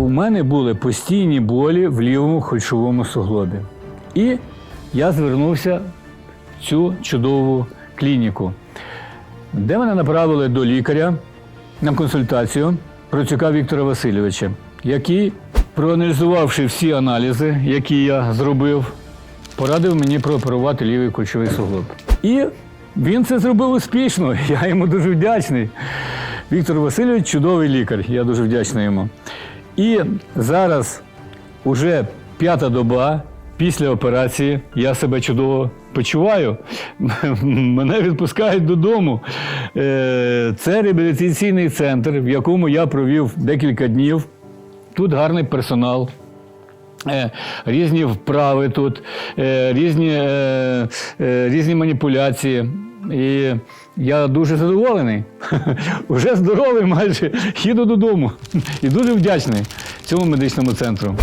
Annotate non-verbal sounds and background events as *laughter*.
у мене були постійні болі в лівому хольшовому суглобі. І я звернувся в цю чудову клініку, де мене направили до лікаря на консультацію Процюка Віктора Васильовича, який, проаналізувавши всі аналізи, які я зробив, порадив мені прооперувати лівий кульшовий суглоб. І він це зробив успішно. Я йому дуже вдячний. Віктор Васильович чудовий лікар. Я дуже вдячний йому. І зараз уже п'ята доба після операції я себе чудово почуваю. *laughs* Мене відпускають додому. Е, Це реабілітаційний центр, в якому я провів декілька днів. Тут гарний персонал. Е, Різні вправи тут, е, різні, різні маніпуляції. І я дуже задоволений. *laughs* Уже здоровий майже. Їду додому. І дуже вдячний цьому медичному центру.